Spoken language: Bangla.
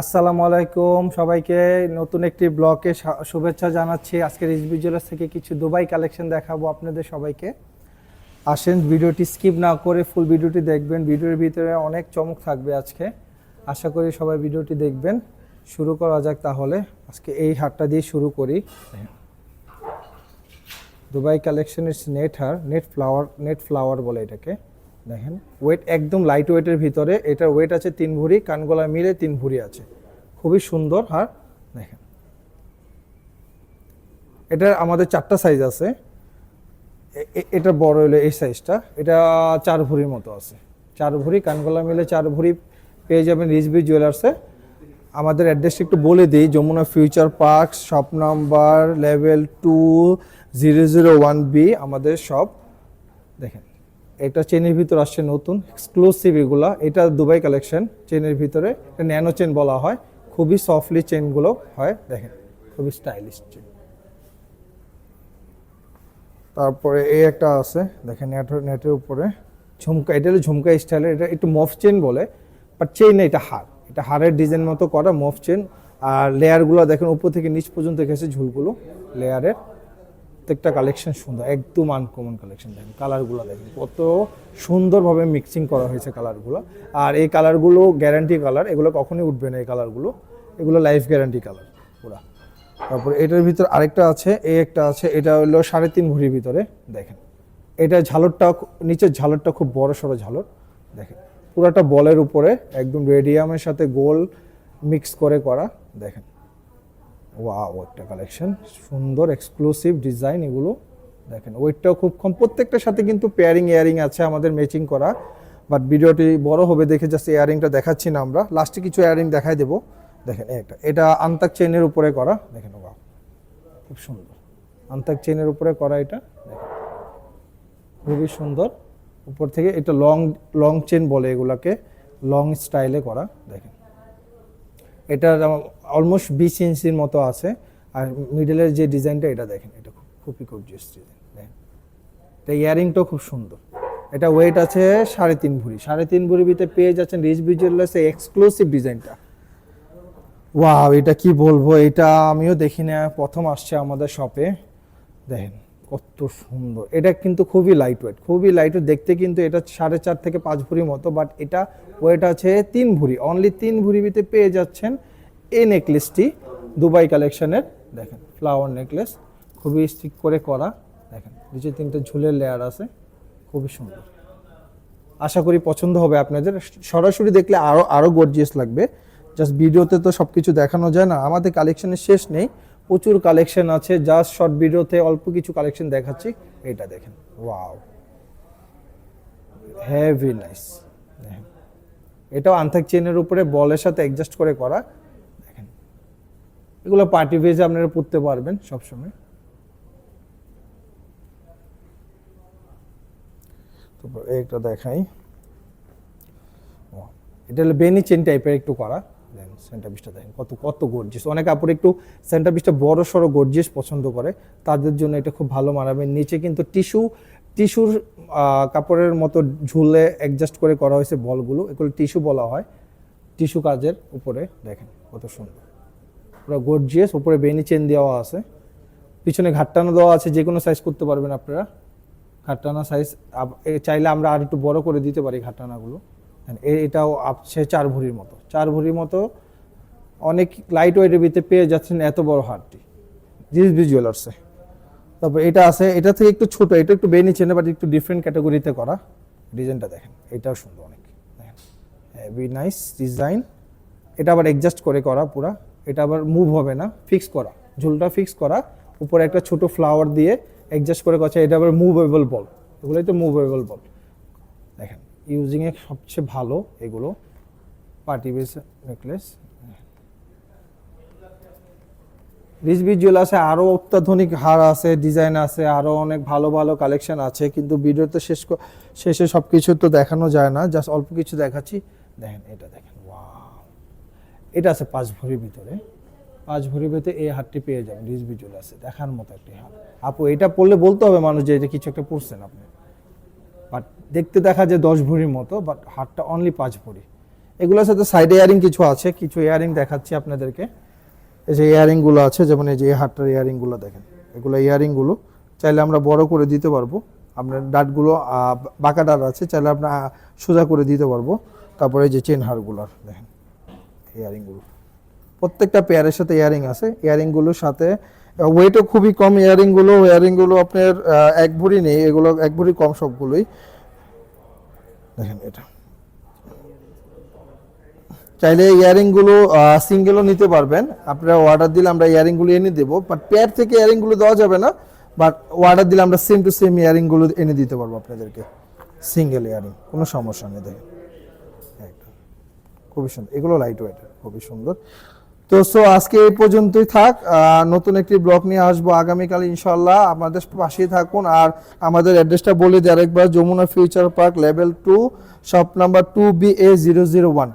আসসালামু আলাইকুম সবাইকে। নতুন একটি ব্লকে শুভেচ্ছা জানাচ্ছি। আজকের রিজবি জুয়েলার্স থেকে কিছু দুবাই কালেকশন দেখাবো আপনাদের সবাইকে। আসেন, ভিডিওটি স্কিপ না করে ফুল ভিডিওটি দেখবেন। ভিডিওর ভিতরে অনেক চমক থাকবে আজকে। আশা করি সবাই ভিডিওটি দেখবেন। শুরু করা যাক তাহলে। আজকে এই হাটটা দিয়ে শুরু করি। দুবাই কালেকশনের নেট হার নেট ফ্লাওয়ার নেট ফ্লাওয়ার বলে এটাকে। দেখেন। ওয়েট একদম লাইট ওয়েটের ভিতরে, এটার ওয়েট আছে তিন ভরি কানগলা মিলে তিন ভরি আছে। খুবই সুন্দর হার দেখেন। এটা আমাদের চারটা সাইজ আছে। এটা বড় হলো এই সাইজটা এটা চার ভরির মতো আছে। চার ভরি কানগলা মিলে চার ভরি পেয়ে যাবেন রিজবি জুয়েলার্সে আমাদের অ্যাড্রেসটা একটু বলে দিই, Jamuna future park shop number level two zero zero one B আমাদের শপ দেখেন। এটা চেনের ভিতর আসছে নতুন এক্সক্লুসিভ এগুলা। এটা দুবাই কালেকশন চেনের ভিতরে। এটা ন্যানো চেন বলা হয়। খুবই সফটলি চেনগুলো হয়, দেখেন। খুবই স্টাইলিশ চেন তারপরে এই একটা আছে, দেখেন নেটের নেটের উপরে। ঝুমকা, এটা হলো ঝুমকা স্টাইলের এটা একটু মফ চেন বলে বাট চেন এটা হার। এটা হারের ডিজাইন মতো করা মফ চেন আর লেয়ারগুলো দেখেন উপর থেকে নিচ পর্যন্ত গেছে ঝুলগুলো লেয়ারের প্রত্যেকটা কালেকশন সুন্দর, একদম আনকমন কালেকশন দেখেন কালারগুলো দেখেন, কত সুন্দরভাবে মিক্সিং করা হয়েছে কালারগুলো আর এই কালারগুলো গ্যারান্টি কালার এগুলো কখনোই উঠবে না এই কালারগুলো এগুলো লাইফ গ্যারান্টি কালার পুরা। তারপরে এটার ভিতর আরেকটা আছে, এই একটা আছে, এটা হলো সাড়ে তিন ভরির ভিতরে, দেখেন। এটা ঝালরটা, নিচের ঝালরটা খুব বড় সড়ো ঝালর, দেখেন। পুরাটা বলের উপরে, একদম রেডিয়ামের সাথে গোল মিক্স করে করা, দেখেন। ওয়াও একটা কালেকশন সুন্দর এক্সক্লুসিভ ডিজাইন এগুলো। দেখেন ওয়েটটাও খুব কম। প্রত্যেকটার সাথে কিন্তু পেয়ারিং ইয়ারিং আছে আমাদের ম্যাচিং করা। বাট ভিডিওটি বড় হবে দেখে জাস্ট ইয়ারিংটা দেখাচ্ছি না আমরা। লাস্টে কিছু ইয়ারিং দেখাই দেবো। দেখেন একটা। এটা আন্তাক চেনের উপরে করা। দেখেন ওয়াও খুব সুন্দর। আন্তাক চেনের উপরে করা এটা। দেখেন, খুবই সুন্দর। উপর থেকে এটা লং লং চেন বলে এগুলাকে। লং স্টাইলে করা। দেখেন এটা অলমোস্ট বিশ ইঞ্চির মতো আছে। আর মিডলের যে ডিজাইনটা, এটা দেখেন, এটা খুব, খুবই গর্জিয়াস ডিজাইন এটা ইয়ারিংটাও খুব সুন্দর। এটা ওয়েট আছে সাড়ে তিন ভরি। সাড়ে তিন ভরি ভিতরে পেয়ে যাচ্ছেন রিচ ভিজুয়ালাসে এক্সক্লুসিভ ডিজাইনটা। ওয়াও এটা কি বলব? এটা আমিও দেখি না। প্রথম আসছে আমাদের শপে দেখেন, কত সুন্দর। এটা কিন্তু খুবই লাইট ওয়েট খুবই লাইট ওয়েট দেখতে কিন্তু এটা সাড়ে চার থেকে পাঁচ ভরির মতো বাট এটা ওয়েট আছে তিন ভরি। অনলি তিন ভরি ভিতরে পেয়ে যাচ্ছেন এই নেকলেসটি দুবাই কালেকশনের দেখেন ফ্লাওয়ার নেকলেস খুবই স্টিক করে করা, দেখেন নিচে তিনটে ঝুলের লেয়ার আছে, খুবই সুন্দর। আশা করি পছন্দ হবে আপনাদের। সরাসরি দেখলে আরও আরও গর্জিয়াস লাগবে। জাস্ট ভিডিওতে তো সব কিছু দেখানো যায় না, আমাদের কালেকশনের শেষ নেই। প্রচুর কালেকশন আছে জাস্ট শর্ট ভিডিওতে অল্প কিছু কালেকশন দেখাচ্ছি, এটা দেখেন ওয়াও হ্যাভি নাইস এটাও আন্থাক চেনের উপরে বলের সাথে অ্যাডজাস্ট করে করা। এগুলো পার্টি ভেজে আপনারা পরতে পারবেন সবসময়। তারপর একটা দেখাই। এটা হলো বেনি চেন টাইপের একটু করা। সেন্টার পিসটা দেখেন, কত কত গর্জিয়াস অনেক কাপড় একটু সেন্টার বড় সড়ো গর্জিয়াস পছন্দ করে। তাদের জন্য এটা খুব ভালো মানাবে। নিচে কিন্তু টিস্যু, টিস্যুর কাপড়ের মতো ঝুলে অ্যাডজাস্ট করে করা হয়েছে বলগুলো। এগুলো টিস্যু বলা হয়। টিস্যু কাজের উপরে দেখেন কত সুন্দর। পুরো গর্জিয়াস উপরে বেনি চেন দেওয়া আছে। পিছনে ঘাটটানো দেওয়া আছে, যে কোনো সাইজ করতে পারবেন আপনারা। ঘাটটানা সাইজ চাইলে আমরা আর একটু বড় করে দিতে পারি ঘাটটানাগুলো। এটাও আপছে চার ভরির মতো। চার ভরির মতো অনেক লাইট ওয়েটের ভিতরে পেয়ে যাচ্ছেন এত বড় হারটি জিএসবি জুয়েলার্সে তারপর এটা আছে, এটা থেকে একটু ছোট, এটা একটু বেনি চেনে বাট একটু ডিফারেন্ট ক্যাটাগরিতে করা। ডিজাইনটা দেখেন, এটাও সুন্দর অনেক। দেখেন হেভি নাইস ডিজাইন এটা আবার অ্যাডজাস্ট করে করা পুরা। এটা আবার মুভ হবে না ফিক্স করা। ঝুলটা ফিক্স করা, উপরে একটা ছোট ফ্লাওয়ার দিয়ে অ্যাডজাস্ট করে করা এটা আবার মুভেবল বল এগুলোই তো মুভেবল বল দেখেন ইউজিংয়ে সবচেয়ে ভালো এগুলো। পার্টি বেস নেকলেস রিজবি জুয়েলার্সে আরও অত্যাধুনিক হার আছে ডিজাইন আছে আরও অনেক ভালো ভালো কালেকশন আছে, কিন্তু ভিডিওতে শেষ শেষে সব কিছু তো দেখানো যায় না জাস্ট অল্প কিছু দেখাচ্ছি। দেখেন, এটা দেখেন ওয়াও এটা আছে পাঁচ ভরির ভিতরে। পাঁচ ভরির ভিতরে এই হারটি পেয়ে যাবেন, রিজবি আছে, দেখার মতো একটি হার আপু, এটা পড়লে বলতে হবে মানুষ যে এটা কিছু একটা পড়ছেন আপনি। বাট দেখতে দেখা যায় দশ ভরির মতো, বাট হারটা অনলি পাঁচ ভরি। এগুলোর সাথে সাইড ইয়ারিং কিছু আছে, কিছু ইয়ারিং দেখাচ্ছি আপনাদেরকে। এই যে ইয়ারিংগুলো আছে, যেমন এই যে এই হাটটার ইয়ারিংগুলো দেখেন। এগুলো ইয়ারিংগুলো চাইলে আমরা বড় করে দিতে পারব। আপনার ডাটগুলো বাঁকা ডাট আছে, চাইলে আপনার সোজা করে দিতে পারব। তারপরে যে চেন হারগুলোর দেখেন। ইয়ারিংগুলো। প্রত্যেকটা পেয়ারের সাথে ইয়ারিং আছে। ইয়ারিংগুলোর সাথে ওয়েটও খুবই কম ইয়ারিংগুলো। ইয়ারিংগুলো আপনার এক ভরি নেই। এগুলো এক ভরি কম সবগুলোই। দেখেন এটা। চাইলে ইয়ারিংগুলো সিঙ্গেলও নিতে পারবেন। আপনারা অর্ডার দিলে আমরা ইয়ারিংগুলো এনে দেবো। বাট পেয়ার থেকে ইয়ারিংগুলো দেওয়া যাবে না। বাট অর্ডার দিলে আমরা সেম টু সেম ইয়ারিংগুলো এনে দিতে পারব আপনাদেরকে। Single earring. কোনো সমস্যা নেই, দেখেন। খুবই সুন্দর। এগুলো লাইট ওয়েটের খুবই সুন্দর। তো সো আজকে এই পর্যন্তই থাক। নতুন একটি ব্লগ নিয়ে আসব আগামীকাল ইনশাল্লাহ আমাদের পাশেই থাকুন। আর আমাদের অ্যাড্রেসটা বলে দিই আরেকবার, Jamuna future park level two shop number two B A zero zero one